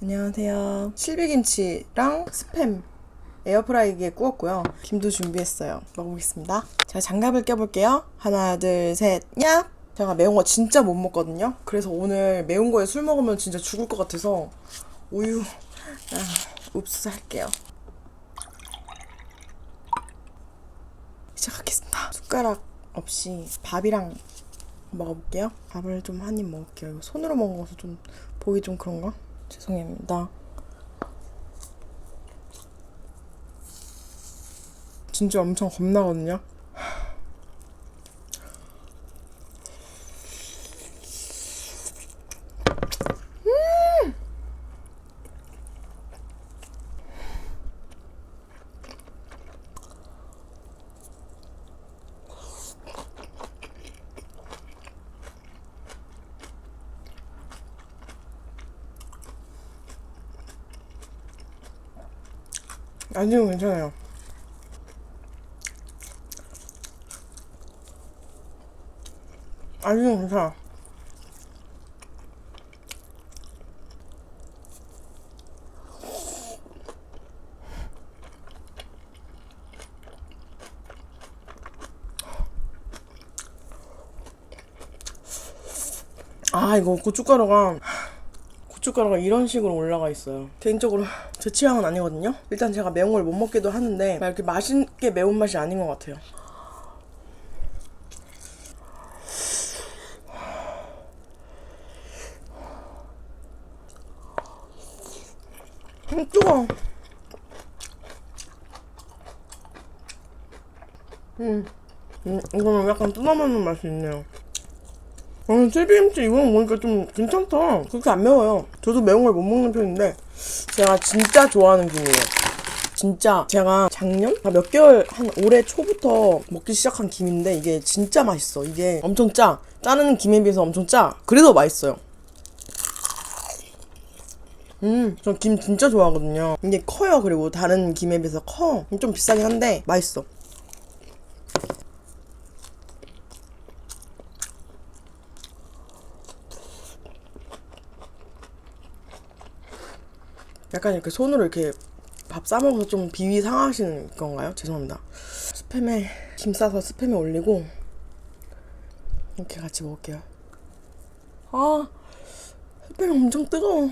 안녕하세요. 실비김치랑 스팸 에어프라이기에 구웠고요. 김도 준비했어요. 먹어보겠습니다. 제가 장갑을 껴볼게요. 하나, 둘, 셋, 야! 제가 매운 거 진짜 못 먹거든요. 그래서 오늘 매운 거에 술 먹으면 진짜 죽을 것 같아서 우유, 아, 읍수 할게요. 시작하겠습니다. 숟가락 없이 밥이랑 먹어볼게요. 밥을 좀 한 입 먹을게요. 손으로 먹어서 좀 보기 좀 그런가? 죄송합니다. 진짜 엄청 겁나거든요. 아직은 괜찮아요. 아직은 괜찮아. 아 이거 고춧가루가 고춧가루가 이런 식으로 올라가 있어요. 개인적으로 제 취향은 아니거든요. 일단 제가 매운 걸 못 먹기도 하는데 막 이렇게 맛있게 매운맛이 아닌 것 같아요. 음, 뜨거워. 음, 음, 이거는 약간 뜯어먹는 맛이 있네요. 아, 칠비김치 이거는 보니까 좀 괜찮다. 그렇게 안 매워요. 저도 매운 걸 못 먹는 편인데, 제가 진짜 좋아하는 김이에요. 진짜 제가 작년? 아, 몇 개월, 한 올해 초부터 먹기 시작한 김인데, 이게 진짜 맛있어. 이게 엄청 짜. 짜는 김에 비해서 엄청 짜. 그래도 맛있어요. 음, 저 김 진짜 좋아하거든요. 이게 커요. 그리고 다른 김에 비해서 커. 좀 비싸긴 한데, 맛있어. 약간 이렇게 손으로 이렇게 밥 싸먹어서 좀 비위 상하시는 건가요? 죄송합니다. 스팸에 김 싸서 스팸에 올리고 이렇게 같이 먹을게요. 아, 스팸이 엄청 뜨거워.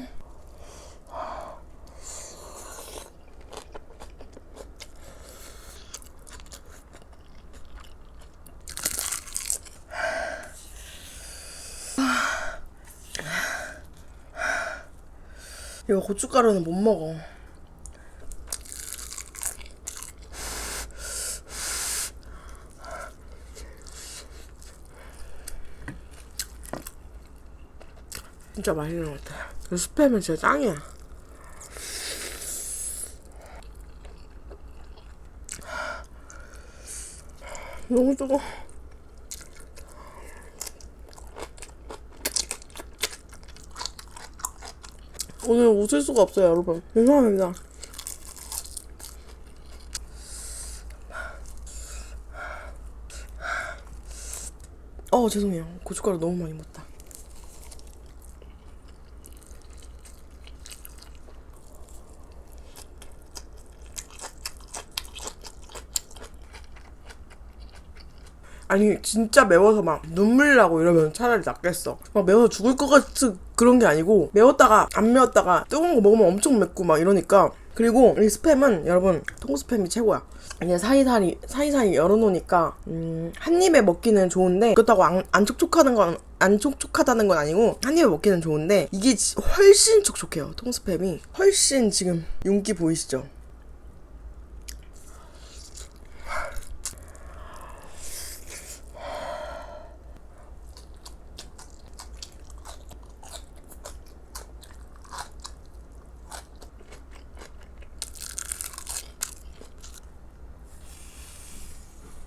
이거 고춧가루는 못 먹어. 진짜 맛있는 것 같아. 이 스팸은 진짜 짱이야. 너무 뜨거. 오늘 웃을 수가 없어요, 여러분. 죄송합니다. 어, 죄송해요. 고춧가루 너무 많이 먹다. 아니 진짜 매워서 막 눈물 나고 이러면 차라리 낫겠어. 막 매워서 죽을 것 같은 그런 게 아니고 매웠다가 안 매웠다가 뜨거운 거 먹으면 엄청 맵고 막 이러니까. 그리고 이 스팸은 여러분 통스팸이 최고야. 그냥 사이사이 사이사이 열어놓으니까 음, 한 입에 먹기는 좋은데 그렇다고 안, 안 촉촉하는 건 안 촉촉하다는 건 아니고 한 입에 먹기는 좋은데 이게 지- 훨씬 촉촉해요 통스팸이. 훨씬 지금 윤기 보이시죠?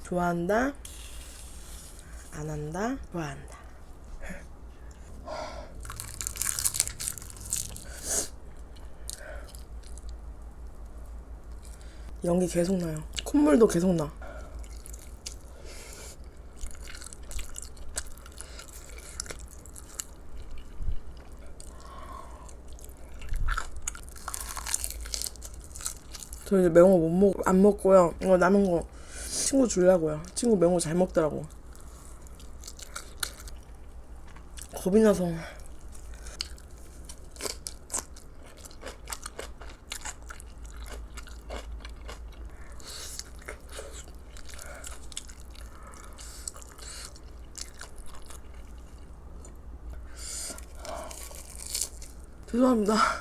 좋아한다? 안 한다? 좋아한다? 연기 계속 나요. 콧물도 계속 나. 저 이제 매운 거 못 먹, 안 먹고요. 이거 남은 거 친구 주려고요. 친구 거잘 먹더라고. 겁이 나서. 죄송합니다.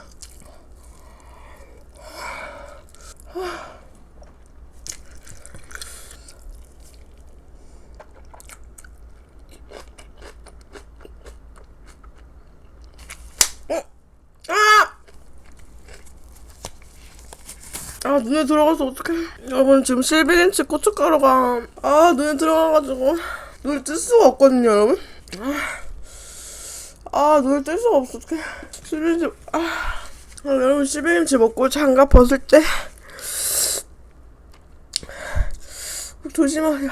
아! 아 눈에 들어가서 어떡해. 여러분 지금 실비김치 고춧가루가 아 눈에 들어가가지고 눈을 뜰 수가 없거든요 여러분. 아, 아 눈을 뜰 수가 없어. 어떡해. 실비김치 아, 아 여러분 실비김치 먹고 장갑 벗을 때. 꼭 조심하세요.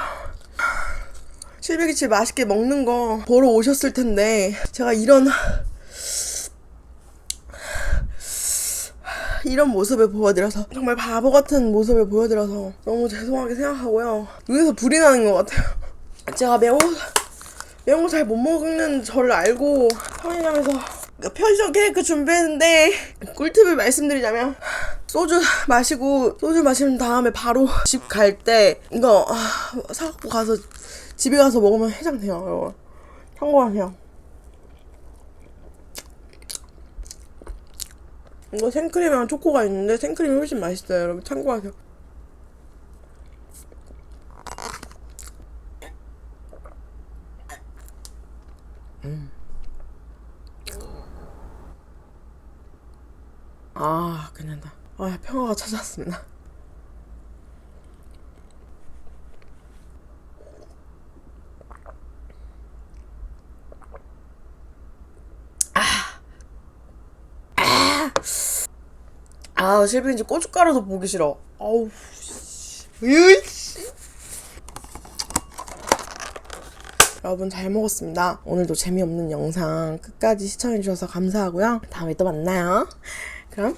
실비김치 맛있게 먹는 거 보러 오셨을 텐데 제가 이런 이런 모습을 보여드려서 정말 바보 같은 모습을 보여드려서 너무 죄송하게 생각하고요. 눈에서 불이 나는 것 같아요. 제가 매운 매운 거 잘 못 먹는 저를 알고 편의점에서 그 편의점 케이크 준비했는데 꿀팁을 말씀드리자면 소주 마시고 소주 마신 다음에 바로 집 갈 때 이거 아, 사갖고 가서 집에 가서 먹으면 해장돼요. 참고하세요. 이거 생크림이랑 초코가 있는데 생크림이 훨씬 맛있어요 여러분. 참고하세요. 음. 아 괜찮다. 아 평화가 찾아왔습니다 아 실비인지 고춧가루도 보기 싫어. 아우 씨. 으이씨. 여러분 잘 먹었습니다. 오늘도 재미없는 영상 끝까지 시청해주셔서 감사하고요. 다음에 또 만나요. 그럼